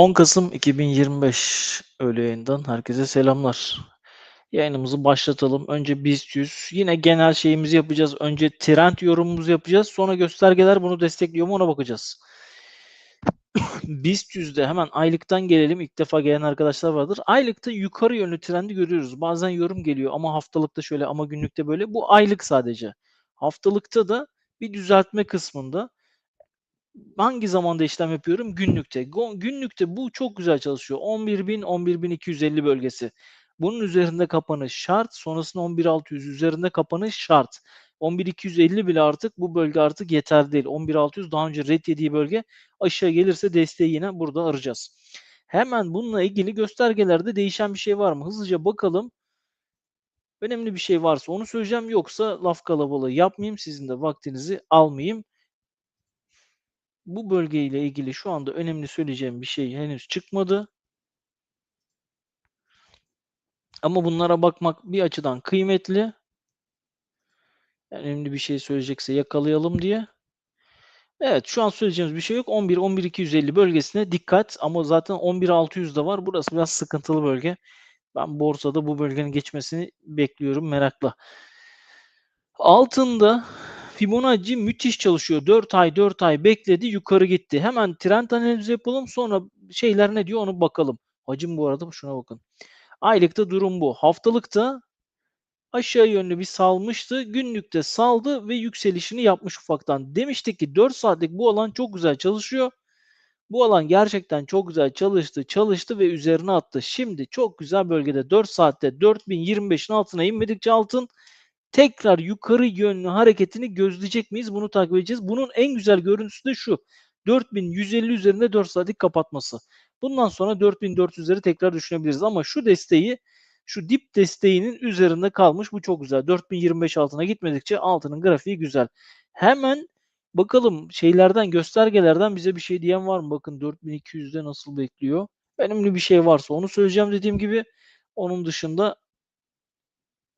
10 Kasım 2025 öğle yayından herkese selamlar. Yayınımızı başlatalım. Önce BIST 100. Yine genel şeyimizi yapacağız. Önce trend yorumumuzu yapacağız. Sonra göstergeler bunu destekliyor mu ona bakacağız. BIST 100'de hemen aylıktan gelelim. İlk defa gelen arkadaşlar vardır. Aylıkta yukarı yönlü trendi görüyoruz. Bazen yorum geliyor ama haftalıkta şöyle ama günlükte böyle. Bu aylık sadece. Haftalıkta da bir düzeltme kısmında hangi zamanda işlem yapıyorum? Günlükte. Günlükte bu çok güzel çalışıyor. 11.000 11.250 bölgesi. Bunun üzerinde kapanış şart. Sonrasında 11.600 üzerinde kapanış şart. 11.250 bile artık bu bölge artık yeter değil. 11.600 daha önce red yediği bölge aşağı gelirse desteği yine burada arayacağız. Hemen bununla ilgili göstergelerde değişen bir şey var mı? Hızlıca bakalım. Önemli bir şey varsa onu söyleyeceğim. Yoksa laf kalabalığı yapmayayım. Sizin de vaktinizi almayayım bu bölgeyle ilgili şu anda önemli söyleyeceğim bir şey henüz çıkmadı. Ama bunlara bakmak bir açıdan kıymetli. Önemli bir şey söyleyecekse yakalayalım diye. Evet şu an söyleyeceğimiz bir şey yok. 11 11 250 bölgesine dikkat ama zaten 11 600 de var. Burası biraz sıkıntılı bölge. Ben borsada bu bölgenin geçmesini bekliyorum merakla. Altında Fibonacci müthiş çalışıyor. 4 ay 4 ay bekledi yukarı gitti. Hemen trend analizi yapalım sonra şeyler ne diyor onu bakalım. Hacim bu arada şuna bakın. Aylıkta durum bu. Haftalıkta aşağı yönlü bir salmıştı. Günlükte saldı ve yükselişini yapmış ufaktan. Demiştik ki 4 saatlik bu alan çok güzel çalışıyor. Bu alan gerçekten çok güzel çalıştı, çalıştı ve üzerine attı. Şimdi çok güzel bölgede 4 saatte 4025'in altına inmedikçe altın tekrar yukarı yönlü hareketini gözleyecek miyiz? Bunu takip edeceğiz. Bunun en güzel görüntüsü de şu. 4150 üzerinde 4 saatlik kapatması. Bundan sonra 4400'leri tekrar düşünebiliriz ama şu desteği şu dip desteğinin üzerinde kalmış. Bu çok güzel. 4025 altına gitmedikçe altının grafiği güzel. Hemen bakalım şeylerden göstergelerden bize bir şey diyen var mı? Bakın 4200'de nasıl bekliyor. Önemli bir şey varsa onu söyleyeceğim dediğim gibi. Onun dışında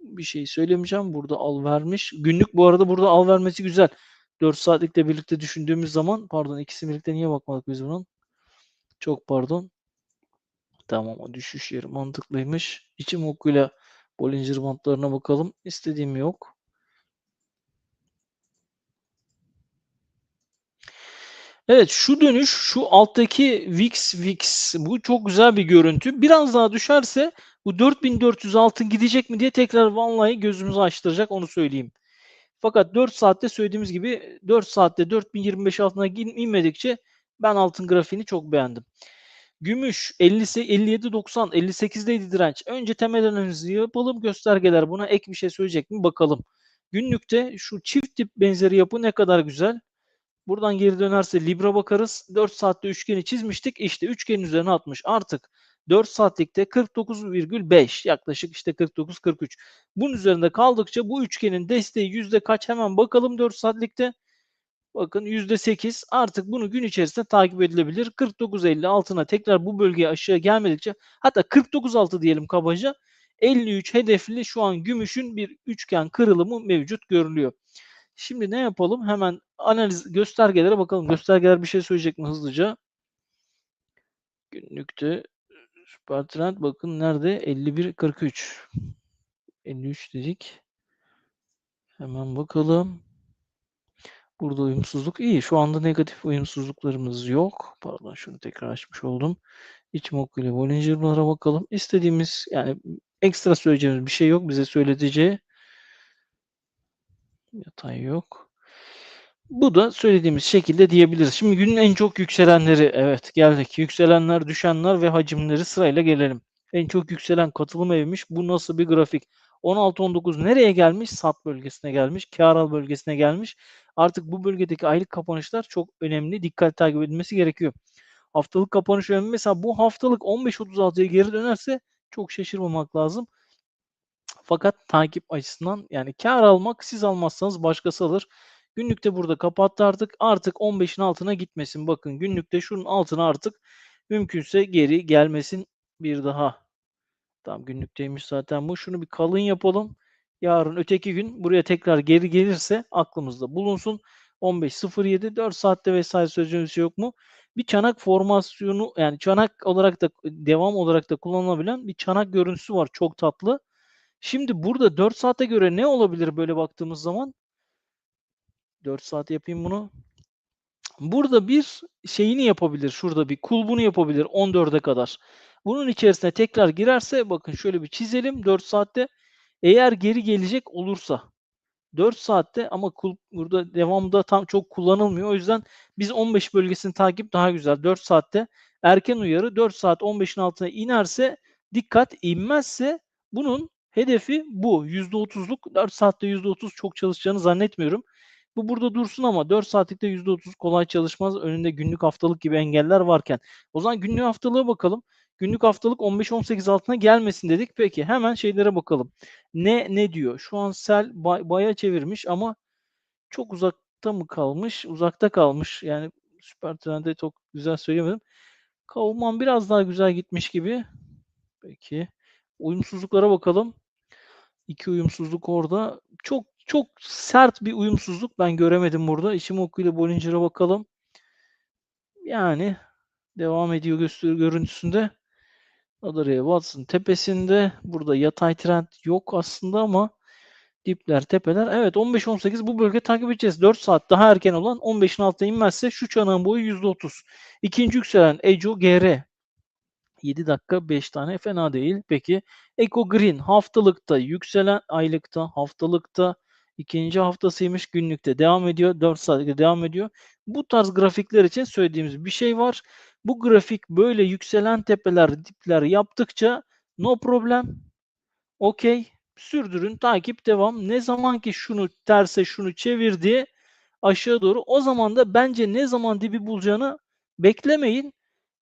bir şey söylemeyeceğim. Burada al vermiş. Günlük bu arada burada al vermesi güzel. 4 saatlikle birlikte düşündüğümüz zaman pardon ikisi birlikte niye bakmadık biz bunun? Çok pardon. Tamam o düşüş yeri mantıklıymış. İçim okuyla Bollinger bantlarına bakalım. İstediğim yok. Evet şu dönüş şu alttaki VIX VIX bu çok güzel bir görüntü. Biraz daha düşerse bu 4400 altın gidecek mi diye tekrar vallahi gözümüzü açtıracak onu söyleyeyim. Fakat 4 saatte söylediğimiz gibi 4 saatte 4025 altına inmedikçe ben altın grafiğini çok beğendim. Gümüş 50 57 90 58'deydi direnç. Önce temel analizi yapalım. Göstergeler buna ek bir şey söyleyecek mi bakalım. Günlükte şu çift tip benzeri yapı ne kadar güzel. Buradan geri dönerse Libra bakarız. 4 saatte üçgeni çizmiştik. İşte üçgenin üzerine atmış. Artık 4 saatlikte 49,5 yaklaşık işte 49-43. Bunun üzerinde kaldıkça bu üçgenin desteği yüzde kaç hemen bakalım 4 saatlikte. Bakın %8 artık bunu gün içerisinde takip edilebilir. 49.50 altına tekrar bu bölgeye aşağı gelmedikçe hatta 49.6 diyelim kabaca 53 hedefli şu an gümüşün bir üçgen kırılımı mevcut görülüyor. Şimdi ne yapalım? Hemen analiz göstergelere bakalım. Göstergeler bir şey söyleyecek mi hızlıca? Günlükte süper trend bakın nerede? 51 43. 53 dedik. Hemen bakalım. Burada uyumsuzluk iyi. Şu anda negatif uyumsuzluklarımız yok. Pardon şunu tekrar açmış oldum. İçmok ile Bollinger'lara bakalım. İstediğimiz yani ekstra söyleyeceğimiz bir şey yok. Bize söyleteceği yatay yok. Bu da söylediğimiz şekilde diyebiliriz. Şimdi günün en çok yükselenleri evet geldik. Yükselenler, düşenler ve hacimleri sırayla gelelim. En çok yükselen katılım evmiş. Bu nasıl bir grafik? 16-19 nereye gelmiş? Sat bölgesine gelmiş. Kar al bölgesine gelmiş. Artık bu bölgedeki aylık kapanışlar çok önemli. Dikkat takip edilmesi gerekiyor. Haftalık kapanış önemli. Mesela bu haftalık 15-36'ya geri dönerse çok şaşırmamak lazım. Fakat takip açısından yani kar almak siz almazsanız başkası alır. Günlükte burada kapattı artık. Artık 15'in altına gitmesin. Bakın günlükte şunun altına artık mümkünse geri gelmesin bir daha. Tam günlükteymiş zaten bu. Şunu bir kalın yapalım. Yarın öteki gün buraya tekrar geri gelirse aklımızda bulunsun. 15.07 4 saatte vesaire şey yok mu? Bir çanak formasyonu yani çanak olarak da devam olarak da kullanılabilen bir çanak görüntüsü var. Çok tatlı. Şimdi burada 4 saate göre ne olabilir böyle baktığımız zaman? 4 saat yapayım bunu. Burada bir şeyini yapabilir. Şurada bir kulbunu yapabilir 14'e kadar. Bunun içerisine tekrar girerse bakın şöyle bir çizelim 4 saatte. Eğer geri gelecek olursa 4 saatte ama kulp burada devamda tam çok kullanılmıyor. O yüzden biz 15 bölgesini takip daha güzel. 4 saatte erken uyarı 4 saat 15'in altına inerse dikkat inmezse bunun hedefi bu. %30'luk 4 saatte %30 çok çalışacağını zannetmiyorum. Bu burada dursun ama 4 saatlikte %30 kolay çalışmaz. Önünde günlük haftalık gibi engeller varken. O zaman günlük haftalığa bakalım. Günlük haftalık 15-18 altına gelmesin dedik. Peki hemen şeylere bakalım. Ne ne diyor? Şu an sel bay, baya çevirmiş ama çok uzakta mı kalmış? Uzakta kalmış. Yani süper trende çok güzel söylemedim. Kavman biraz daha güzel gitmiş gibi. Peki. Uyumsuzluklara bakalım. İki uyumsuzluk orada. Çok çok sert bir uyumsuzluk ben göremedim burada. Ishimoku ile Bollinger'a bakalım. Yani devam ediyor gösteri görüntüsünde. Adariye Watson tepesinde. Burada yatay trend yok aslında ama dipler, tepeler. Evet 15-18 bu bölge takip edeceğiz. 4 saat daha erken olan 15'in altına inmezse şu çanağın boyu %30. İkinci yükselen Ejo GR. 7 dakika 5 tane fena değil. Peki Eco Green haftalıkta yükselen aylıkta haftalıkta ikinci haftasıymış günlükte devam ediyor. 4 saatte devam ediyor. Bu tarz grafikler için söylediğimiz bir şey var. Bu grafik böyle yükselen tepeler, dipler yaptıkça no problem. Okey. Sürdürün, takip devam. Ne zaman ki şunu terse şunu çevirdi aşağı doğru o zaman da bence ne zaman dibi bulacağını beklemeyin.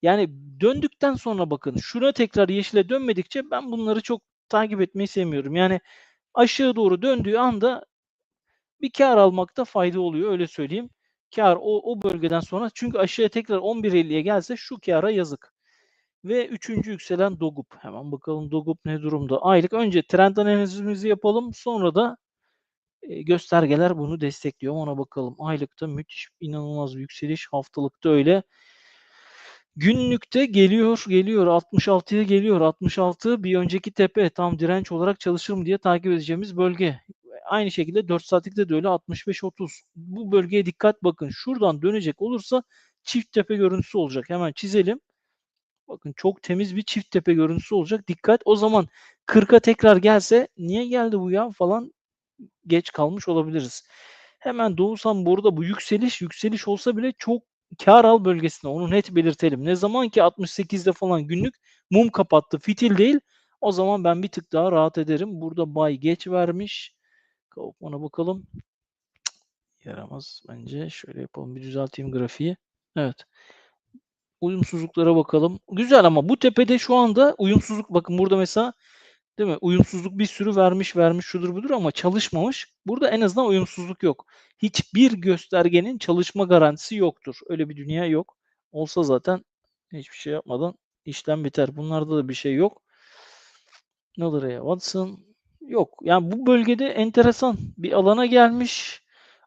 Yani döndükten sonra bakın şuna tekrar yeşile dönmedikçe ben bunları çok takip etmeyi sevmiyorum. Yani aşağı doğru döndüğü anda bir kar almakta fayda oluyor öyle söyleyeyim. Kar o, o bölgeden sonra çünkü aşağıya tekrar 11.50'ye gelse şu kara yazık. Ve üçüncü yükselen Dogup. Hemen bakalım Dogup ne durumda. Aylık önce trend analizimizi yapalım. Sonra da e, göstergeler bunu destekliyor. Ona bakalım. Aylıkta müthiş inanılmaz bir yükseliş. Haftalıkta öyle. Günlükte geliyor, geliyor. 66'ya geliyor. 66 bir önceki tepe tam direnç olarak çalışır mı diye takip edeceğimiz bölge. Aynı şekilde 4 saatlikte de öyle 65-30. Bu bölgeye dikkat bakın. Şuradan dönecek olursa çift tepe görüntüsü olacak. Hemen çizelim. Bakın çok temiz bir çift tepe görüntüsü olacak. Dikkat o zaman 40'a tekrar gelse niye geldi bu ya falan geç kalmış olabiliriz. Hemen doğusam burada bu yükseliş yükseliş olsa bile çok kar al bölgesinde onu net belirtelim. Ne zaman ki 68'de falan günlük mum kapattı fitil değil o zaman ben bir tık daha rahat ederim. Burada bay geç vermiş. Kaufman'a bakalım. Yaramaz bence. Şöyle yapalım bir düzelteyim grafiği. Evet. Uyumsuzluklara bakalım. Güzel ama bu tepede şu anda uyumsuzluk bakın burada mesela değil mi? Uyumsuzluk bir sürü vermiş vermiş şudur budur ama çalışmamış. Burada en azından uyumsuzluk yok. Hiçbir göstergenin çalışma garantisi yoktur. Öyle bir dünya yok. Olsa zaten hiçbir şey yapmadan işlem biter. Bunlarda da bir şey yok. Ne olur ya Watson yok. Yani bu bölgede enteresan bir alana gelmiş.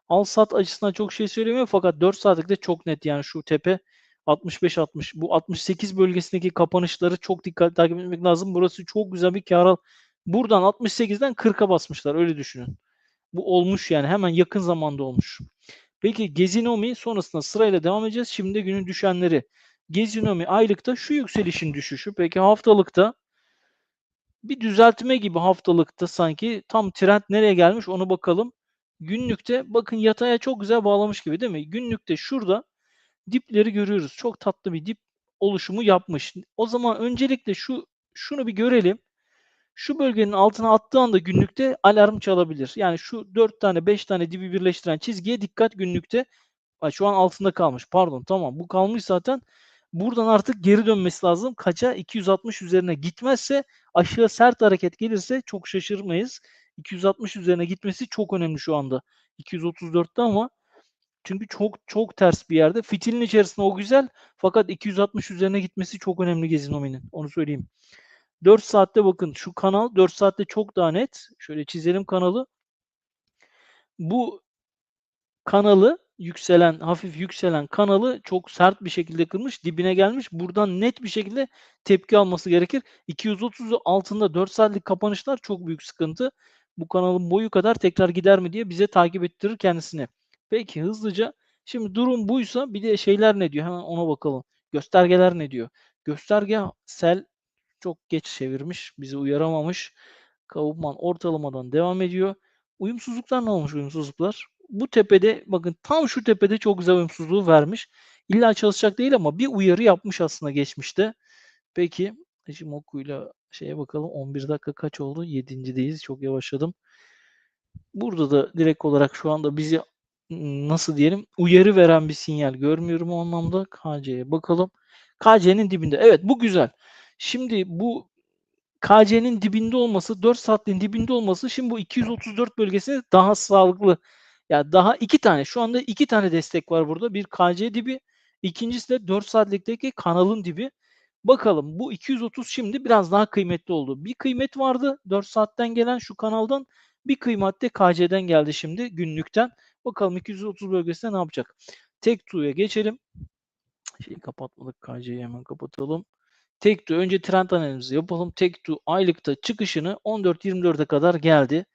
Al sat açısından çok şey söylemiyor fakat 4 saatlikte çok net yani şu tepe 65-60. Bu 68 bölgesindeki kapanışları çok dikkatli takip etmek lazım. Burası çok güzel bir kar al. Buradan 68'den 40'a basmışlar. Öyle düşünün. Bu olmuş yani. Hemen yakın zamanda olmuş. Peki Gezinomi sonrasında sırayla devam edeceğiz. Şimdi günün düşenleri. Gezinomi aylıkta şu yükselişin düşüşü. Peki haftalıkta bir düzeltme gibi haftalıkta sanki tam trend nereye gelmiş onu bakalım. Günlükte bakın yataya çok güzel bağlamış gibi değil mi? Günlükte şurada dipleri görüyoruz. Çok tatlı bir dip oluşumu yapmış. O zaman öncelikle şu şunu bir görelim. Şu bölgenin altına attığı anda günlükte alarm çalabilir. Yani şu 4 tane 5 tane dibi birleştiren çizgiye dikkat günlükte. Şu an altında kalmış. Pardon tamam bu kalmış zaten. Buradan artık geri dönmesi lazım. Kaça? 260 üzerine gitmezse aşağı sert hareket gelirse çok şaşırmayız. 260 üzerine gitmesi çok önemli şu anda. 234'te ama çünkü çok çok ters bir yerde. Fitilin içerisinde o güzel fakat 260 üzerine gitmesi çok önemli Gezinomi'nin. Onu söyleyeyim. 4 saatte bakın şu kanal 4 saatte çok daha net. Şöyle çizelim kanalı. Bu kanalı yükselen, hafif yükselen kanalı çok sert bir şekilde kırmış, dibine gelmiş. Buradan net bir şekilde tepki alması gerekir. 230'u altında 4 saatlik kapanışlar çok büyük sıkıntı. Bu kanalın boyu kadar tekrar gider mi diye bize takip ettirir kendisini. Peki hızlıca şimdi durum buysa bir de şeyler ne diyor? Hemen ona bakalım. Göstergeler ne diyor? Gösterge sel çok geç çevirmiş, bizi uyaramamış. Kaufman ortalamadan devam ediyor. Uyumsuzluklar ne olmuş uyumsuzluklar? Bu tepede bakın tam şu tepede çok güzel uyumsuzluğu vermiş. İlla çalışacak değil ama bir uyarı yapmış aslında geçmişte. Peki Ishimoku'yla şeye bakalım 11 dakika kaç oldu? 7.deyiz. Çok yavaşladım. Burada da direkt olarak şu anda bizi nasıl diyelim uyarı veren bir sinyal görmüyorum o anlamda. KC'ye bakalım. KC'nin dibinde. Evet bu güzel. Şimdi bu KC'nin dibinde olması, 4 saatliğin dibinde olması şimdi bu 234 bölgesi daha sağlıklı. Ya daha iki tane şu anda iki tane destek var burada. Bir KC dibi, ikincisi de 4 saatlikteki kanalın dibi. Bakalım bu 230 şimdi biraz daha kıymetli oldu. Bir kıymet vardı 4 saatten gelen şu kanaldan. Bir kıymet de KC'den geldi şimdi günlükten. Bakalım 230 bölgesinde ne yapacak? Tek tuğya geçelim. Şeyi kapatmadık. KC'yi hemen kapatalım. Tek tu önce trend analizimizi yapalım. Tek tu aylıkta çıkışını 14-24'e kadar geldi.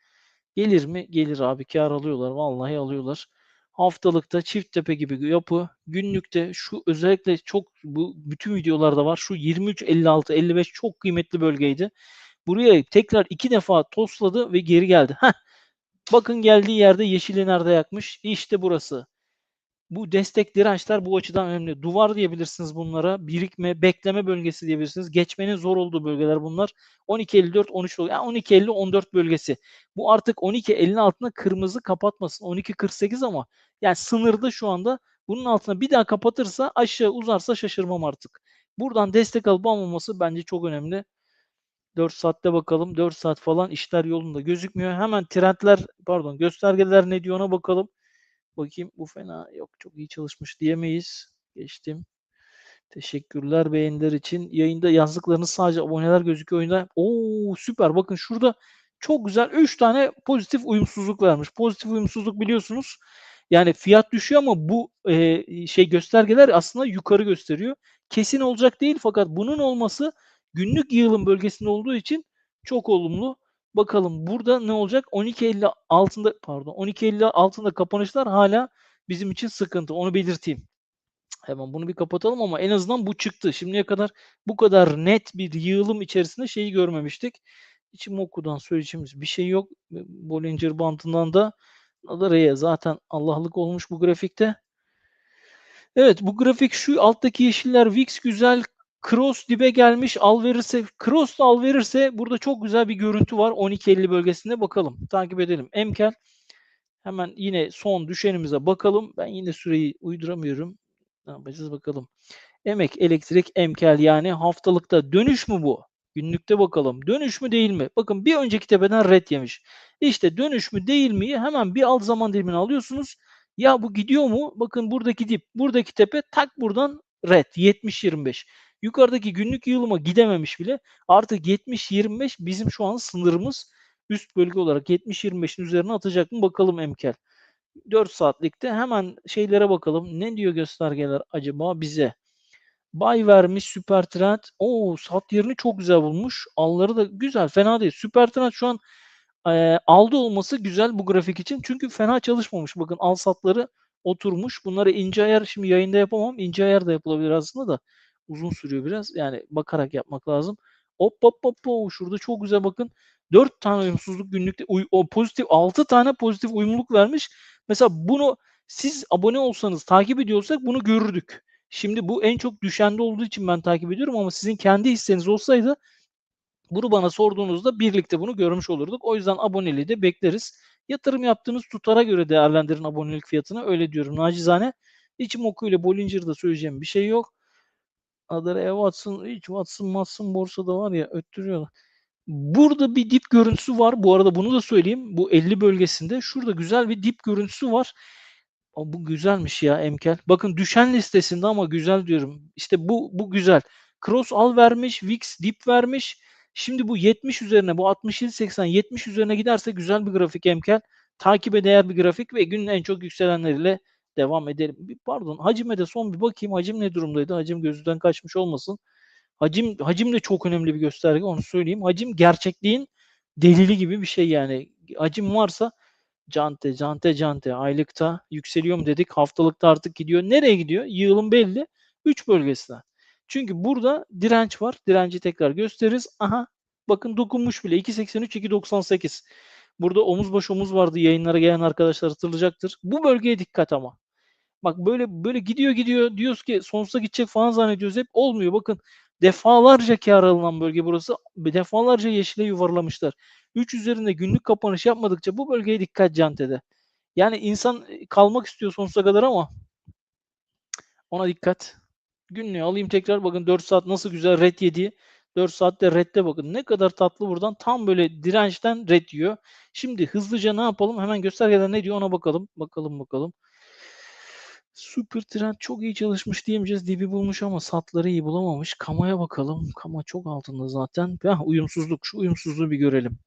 Gelir mi? Gelir abi. Kar alıyorlar. Vallahi alıyorlar. Haftalıkta çift tepe gibi yapı. Günlükte şu özellikle çok bu bütün videolarda var. Şu 23 56 55 çok kıymetli bölgeydi. Buraya tekrar iki defa tosladı ve geri geldi. Heh. Bakın geldiği yerde yeşili nerede yakmış? İşte burası. Bu destek dirençler bu açıdan önemli. Duvar diyebilirsiniz bunlara. Birikme, bekleme bölgesi diyebilirsiniz. Geçmenin zor olduğu bölgeler bunlar. 12.54, 13 yani 12.50, 14 bölgesi. Bu artık 12.50'nin altında kırmızı kapatmasın. 12.48 ama yani sınırda şu anda. Bunun altına bir daha kapatırsa aşağı uzarsa şaşırmam artık. Buradan destek alıp almaması bence çok önemli. 4 saatte bakalım. 4 saat falan işler yolunda gözükmüyor. Hemen trendler pardon göstergeler ne diyor ona bakalım. Bakayım bu fena yok çok iyi çalışmış diyemeyiz. Geçtim. Teşekkürler beğeniler için. Yayında yazdıklarınız sadece aboneler gözüküyor oyunda. Oo süper. Bakın şurada çok güzel 3 tane pozitif uyumsuzluk vermiş. Pozitif uyumsuzluk biliyorsunuz. Yani fiyat düşüyor ama bu e, şey göstergeler aslında yukarı gösteriyor. Kesin olacak değil fakat bunun olması günlük yığılım bölgesinde olduğu için çok olumlu. Bakalım burada ne olacak? 12.50 altında pardon 12.50 altında kapanışlar hala bizim için sıkıntı. Onu belirteyim. Hemen bunu bir kapatalım ama en azından bu çıktı. Şimdiye kadar bu kadar net bir yığılım içerisinde şeyi görmemiştik. İçim okudan söyleyeceğimiz bir şey yok. Bollinger Bandı'ndan da Nadara'ya zaten Allah'lık olmuş bu grafikte. Evet bu grafik şu alttaki yeşiller VIX güzel Cross dibe gelmiş al verirse Cross da al verirse burada çok güzel bir görüntü var 12.50 bölgesinde bakalım takip edelim. Emkel hemen yine son düşenimize bakalım. Ben yine süreyi uyduramıyorum. Ne yapacağız bakalım. Emek elektrik emkel yani haftalıkta dönüş mü bu? Günlükte bakalım. Dönüş mü değil mi? Bakın bir önceki tepeden red yemiş. İşte dönüş mü değil mi? Hemen bir alt zaman dilimini alıyorsunuz. Ya bu gidiyor mu? Bakın buradaki dip, buradaki tepe tak buradan red 70-25. Yukarıdaki günlük yığılıma gidememiş bile. Artık 70-25 bizim şu an sınırımız. Üst bölge olarak 70-25'in üzerine atacak mı bakalım Emkel. 4 saatlikte hemen şeylere bakalım. Ne diyor göstergeler acaba bize? Bay vermiş süper trend. Oo sat yerini çok güzel bulmuş. Alları da güzel fena değil. Süper trend şu an e, aldı olması güzel bu grafik için. Çünkü fena çalışmamış. Bakın al satları oturmuş. Bunları ince ayar şimdi yayında yapamam. İnce ayar da yapılabilir aslında da uzun sürüyor biraz. Yani bakarak yapmak lazım. Hop hop hop hop şurada çok güzel bakın. 4 tane uyumsuzluk günlükte uy, o pozitif 6 tane pozitif uyumluluk vermiş. Mesela bunu siz abone olsanız takip ediyorsak bunu görürdük. Şimdi bu en çok düşende olduğu için ben takip ediyorum ama sizin kendi hisseniz olsaydı bunu bana sorduğunuzda birlikte bunu görmüş olurduk. O yüzden aboneliği de bekleriz. Yatırım yaptığınız tutara göre değerlendirin abonelik fiyatını. Öyle diyorum nacizane. İçim okuyla Bollinger'da söyleyeceğim bir şey yok. Adara ev Watson, hiç Watson, Watson borsada var ya öttürüyorlar. Burada bir dip görüntüsü var. Bu arada bunu da söyleyeyim. Bu 50 bölgesinde. Şurada güzel bir dip görüntüsü var. O, bu güzelmiş ya Emkel. Bakın düşen listesinde ama güzel diyorum. İşte bu bu güzel. Cross al vermiş, Wix dip vermiş. Şimdi bu 70 üzerine bu 67 80 70 üzerine giderse güzel bir grafik Emkel. Takibe değer bir grafik ve günün en çok yükselenleriyle Devam edelim. Bir pardon hacime de son bir bakayım. Hacim ne durumdaydı? Hacim gözden kaçmış olmasın. Hacim hacim de çok önemli bir gösterge onu söyleyeyim. Hacim gerçekliğin delili gibi bir şey yani. Hacim varsa cante cante cante aylıkta yükseliyor dedik. Haftalıkta artık gidiyor. Nereye gidiyor? Yığılım belli. 3 bölgesine. Çünkü burada direnç var. Direnci tekrar gösteririz. Aha bakın dokunmuş bile. 2.83 2.98. Burada omuz baş omuz vardı. Yayınlara gelen arkadaşlar hatırlayacaktır. Bu bölgeye dikkat ama. Bak böyle böyle gidiyor gidiyor diyoruz ki sonsuza gidecek falan zannediyoruz hep olmuyor. Bakın defalarca kar alınan bölge burası. Defalarca yeşile yuvarlamışlar. 3 üzerinde günlük kapanış yapmadıkça bu bölgeye dikkat cantede. Yani insan kalmak istiyor sonsuza kadar ama ona dikkat. Günlüğü alayım tekrar bakın 4 saat nasıl güzel red yedi. 4 saatte redde bakın ne kadar tatlı buradan tam böyle dirençten red yiyor. Şimdi hızlıca ne yapalım? Hemen göstergeden ne diyor ona bakalım. Bakalım bakalım. Super trend çok iyi çalışmış diyemeyeceğiz. Dibi bulmuş ama satları iyi bulamamış. Kamaya bakalım. Kama çok altında zaten. Heh, uyumsuzluk. Şu uyumsuzluğu bir görelim.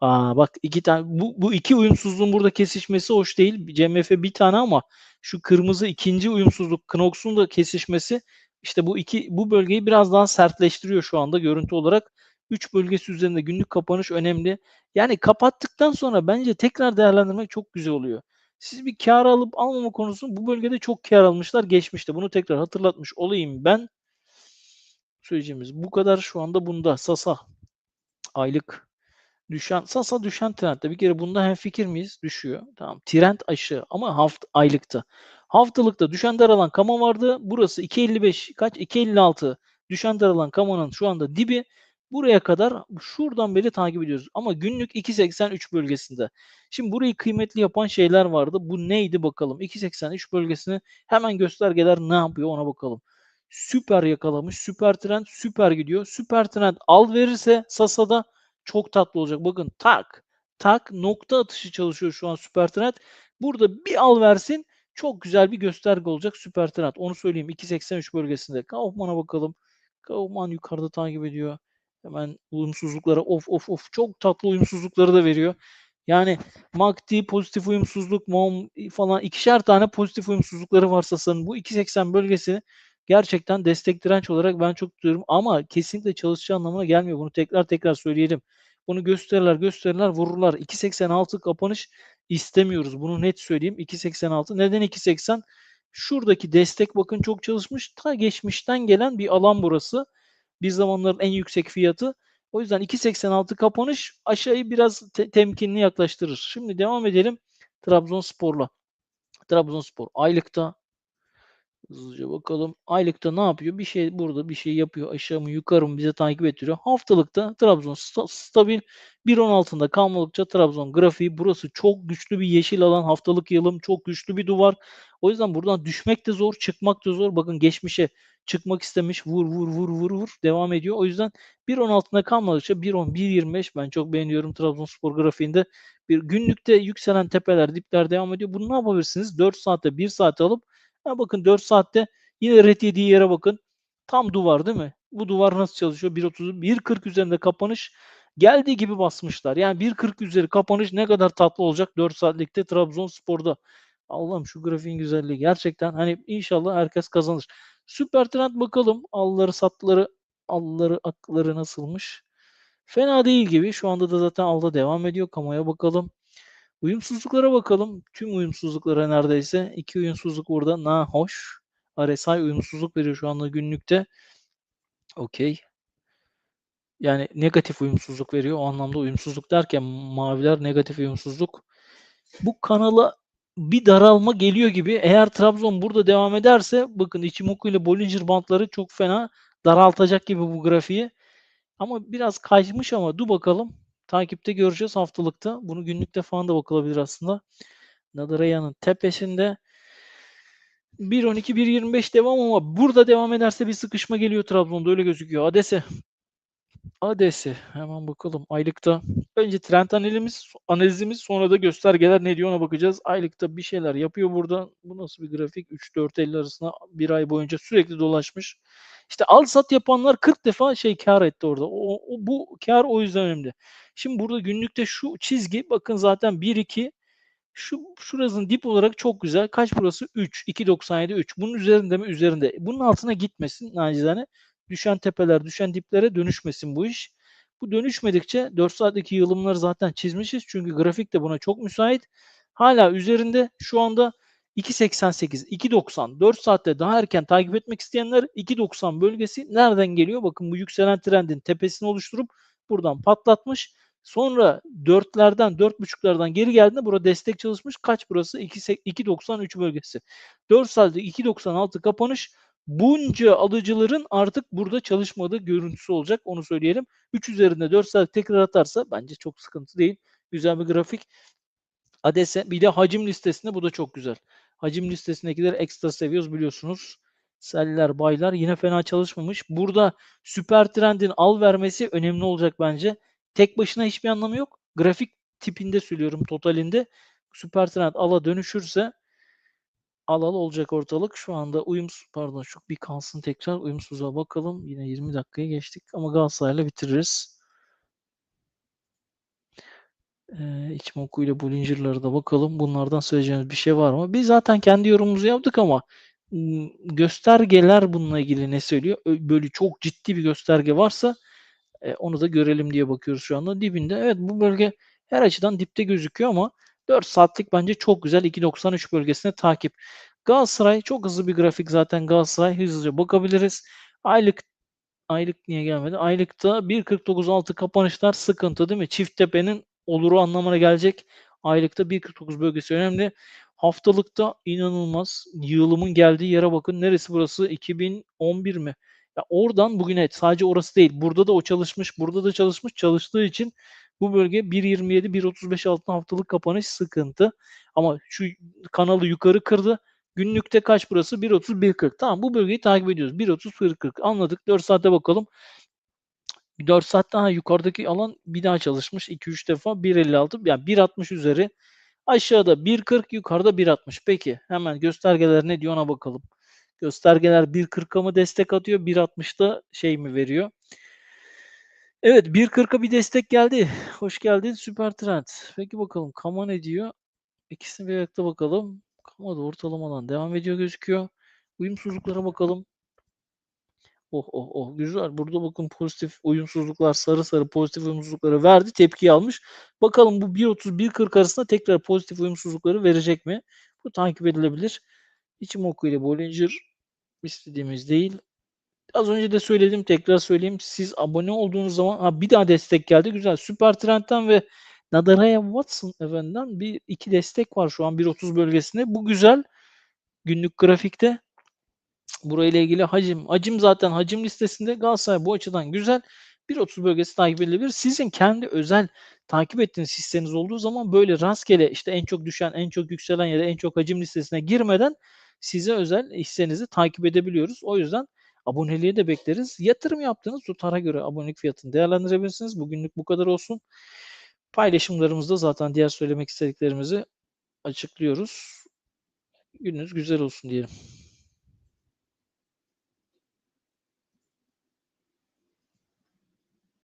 Aa bak iki tane bu, bu iki uyumsuzluğun burada kesişmesi hoş değil. CMF bir tane ama şu kırmızı ikinci uyumsuzluk Knox'un da kesişmesi işte bu iki bu bölgeyi biraz daha sertleştiriyor şu anda görüntü olarak. 3 bölgesi üzerinde günlük kapanış önemli. Yani kapattıktan sonra bence tekrar değerlendirmek çok güzel oluyor. Siz bir kar alıp almama konusunu bu bölgede çok kar almışlar geçmişte. Bunu tekrar hatırlatmış olayım ben. Söyleyeceğimiz bu kadar şu anda bunda. Sasa aylık düşen Sasa düşen trendde bir kere bunda hem fikir miyiz? Düşüyor. Tamam. Trend aşağı ama haft aylıkta. Haftalıkta düşen daralan kama vardı. Burası 2.55 kaç? 2.56 düşen daralan kamanın şu anda dibi. Buraya kadar şuradan beri takip ediyoruz. Ama günlük 2.83 bölgesinde. Şimdi burayı kıymetli yapan şeyler vardı. Bu neydi bakalım. 2.83 bölgesini hemen göstergeler ne yapıyor ona bakalım. Süper yakalamış. Süper trend süper gidiyor. Süper trend al verirse Sasa'da çok tatlı olacak. Bakın tak tak nokta atışı çalışıyor şu an süper trend. Burada bir al versin çok güzel bir gösterge olacak süper trend. Onu söyleyeyim 2.83 bölgesinde. Kaufman'a bakalım. Kaufman yukarıda takip ediyor. Hemen uyumsuzluklara of of of çok tatlı uyumsuzlukları da veriyor. Yani MACD pozitif uyumsuzluk, MOM falan ikişer tane pozitif uyumsuzlukları varsa sanın bu 2.80 bölgesi gerçekten destek direnç olarak ben çok tutuyorum ama kesinlikle çalışacağı anlamına gelmiyor. Bunu tekrar tekrar söyleyelim. Bunu gösterirler gösterirler vururlar. 2.86 kapanış istemiyoruz. Bunu net söyleyeyim. 2.86. Neden 2.80? Şuradaki destek bakın çok çalışmış. Ta geçmişten gelen bir alan burası. Bir zamanların en yüksek fiyatı. O yüzden 2.86 kapanış aşağıyı biraz te- temkinli yaklaştırır. Şimdi devam edelim Trabzonspor'la. Trabzonspor aylıkta Hızlıca bakalım. Aylıkta ne yapıyor? Bir şey burada bir şey yapıyor. Aşağı mı yukarı mı bize takip ettiriyor. Haftalıkta Trabzon sta- stabil 1.16'da kalmadıkça Trabzon grafiği burası çok güçlü bir yeşil alan. Haftalık yılım çok güçlü bir duvar. O yüzden buradan düşmek de zor, çıkmak da zor. Bakın geçmişe çıkmak istemiş. Vur vur vur vur vur devam ediyor. O yüzden 1.16'da kalmadıkça 1.10 1.25 ben çok beğeniyorum Trabzonspor grafiğinde. Bir günlükte yükselen tepeler, dipler devam ediyor. Bunu ne yapabilirsiniz? 4 saatte 1 saat alıp Ha bakın 4 saatte yine ret yediği yere bakın. Tam duvar değil mi? Bu duvar nasıl çalışıyor? 1.30 1.40 üzerinde kapanış geldiği gibi basmışlar. Yani 1.40 üzeri kapanış ne kadar tatlı olacak 4 saatlikte Trabzonspor'da. Allah'ım şu grafiğin güzelliği gerçekten hani inşallah herkes kazanır. Süper trend bakalım. Alları satları alları akları nasılmış? Fena değil gibi. Şu anda da zaten alda devam ediyor. Kamuya bakalım. Uyumsuzluklara bakalım. Tüm uyumsuzluklara neredeyse. iki uyumsuzluk burada. Na hoş. RSI uyumsuzluk veriyor şu anda günlükte. Okey. Yani negatif uyumsuzluk veriyor. O anlamda uyumsuzluk derken maviler negatif uyumsuzluk. Bu kanala bir daralma geliyor gibi. Eğer Trabzon burada devam ederse bakın Ichimoku ile Bollinger bantları çok fena daraltacak gibi bu grafiği. Ama biraz kaçmış ama dur bakalım. Takipte göreceğiz haftalıkta. Bunu günlükte falan da bakılabilir aslında. Nadaraya'nın tepesinde 1.12 1.25 devam ama burada devam ederse bir sıkışma geliyor Trabzon'da öyle gözüküyor. Adese Adese hemen bakalım aylıkta. Önce trend analizimiz, analizimiz sonra da göstergeler ne diyor ona bakacağız. Aylıkta bir şeyler yapıyor burada. Bu nasıl bir grafik? 3-4.50 arasında bir ay boyunca sürekli dolaşmış. İşte al sat yapanlar 40 defa şey kar etti orada. O, o, bu kar o yüzden önemli. Şimdi burada günlükte şu çizgi bakın zaten 1-2 Şu şurasının dip olarak çok güzel. Kaç burası? 3. 2.97 3. Bunun üzerinde mi? Üzerinde. Bunun altına gitmesin nacizane. Düşen tepeler, düşen diplere dönüşmesin bu iş. Bu dönüşmedikçe 4 saatteki yığılımları zaten çizmişiz. Çünkü grafik de buna çok müsait. Hala üzerinde şu anda 2.88, 2.90, 4 saatte daha erken takip etmek isteyenler 2.90 bölgesi nereden geliyor? Bakın bu yükselen trendin tepesini oluşturup buradan patlatmış. Sonra 4'lerden 4.5'lardan geri geldiğinde burada destek çalışmış. Kaç burası? 2.93 bölgesi. 4 saatte 2.96 kapanış. Bunca alıcıların artık burada çalışmadığı görüntüsü olacak. Onu söyleyelim. 3 üzerinde 4 saat tekrar atarsa bence çok sıkıntı değil. Güzel bir grafik. ADES'e bir de hacim listesinde bu da çok güzel. Hacim listesindekileri ekstra seviyoruz biliyorsunuz. Seller, baylar yine fena çalışmamış. Burada süper trendin al vermesi önemli olacak bence. Tek başına hiçbir anlamı yok. Grafik tipinde söylüyorum totalinde. Süper trend ala dönüşürse al al olacak ortalık. Şu anda uyumsuz pardon çok bir kalsın tekrar uyumsuza bakalım. Yine 20 dakikaya geçtik ama Galatasaray'la bitiririz. Ee, Ichimoku ile Bollinger'lara da bakalım. Bunlardan söyleyeceğiniz bir şey var mı? Biz zaten kendi yorumumuzu yaptık ama göstergeler bununla ilgili ne söylüyor? Böyle çok ciddi bir gösterge varsa e, onu da görelim diye bakıyoruz şu anda. Dibinde evet bu bölge her açıdan dipte gözüküyor ama 4 saatlik bence çok güzel 2.93 bölgesine takip. Galatasaray çok hızlı bir grafik zaten Galatasaray hızlıca bakabiliriz. Aylık aylık niye gelmedi? Aylıkta 1.49.6 kapanışlar sıkıntı değil mi? Çift tepenin oluru anlamına gelecek. Aylıkta 1.49 bölgesi önemli. Haftalıkta inanılmaz yığılımın geldiği yere bakın. Neresi burası? 2011 mi? Ya oradan bugüne sadece orası değil. Burada da o çalışmış, burada da çalışmış. Çalıştığı için bu bölge 1.27, 1.35 altında haftalık kapanış sıkıntı. Ama şu kanalı yukarı kırdı. Günlükte kaç burası? 1.30, 1.40. Tamam bu bölgeyi takip ediyoruz. 1.30, 1.40. Anladık. 4 saate bakalım. 4 saat daha yukarıdaki alan bir daha çalışmış. 2-3 defa 1.56 yani 1.60 üzeri. Aşağıda 1.40 yukarıda 1.60. Peki hemen göstergeler ne diyor ona bakalım. Göstergeler 1.40'a mı destek atıyor? 1.60'da şey mi veriyor? Evet 1.40'a bir destek geldi. Hoş geldin süper trend. Peki bakalım Kama ne diyor? İkisini birlikte bakalım. Kama da ortalamadan devam ediyor gözüküyor. Uyumsuzluklara bakalım. Oh oh oh güzel. Burada bakın pozitif uyumsuzluklar sarı sarı pozitif uyumsuzlukları verdi. Tepki almış. Bakalım bu 1.30 1.40 arasında tekrar pozitif uyumsuzlukları verecek mi? Bu takip edilebilir. Ichimoku ile Bollinger istediğimiz değil. Az önce de söyledim tekrar söyleyeyim. Siz abone olduğunuz zaman ha, bir daha destek geldi. Güzel. Süper Trend'den ve Nadaraya Watson efendim bir iki destek var şu an 1.30 bölgesinde. Bu güzel. Günlük grafikte burayla ilgili hacim. Hacim zaten hacim listesinde Galatasaray bu açıdan güzel. 1.30 bölgesi takip edilebilir. Sizin kendi özel takip ettiğiniz hisseniz olduğu zaman böyle rastgele işte en çok düşen, en çok yükselen ya da en çok hacim listesine girmeden size özel hissenizi takip edebiliyoruz. O yüzden aboneliğe de bekleriz. Yatırım yaptığınız tutara göre abonelik fiyatını değerlendirebilirsiniz. Bugünlük bu kadar olsun. Paylaşımlarımızda zaten diğer söylemek istediklerimizi açıklıyoruz. Gününüz güzel olsun diyelim.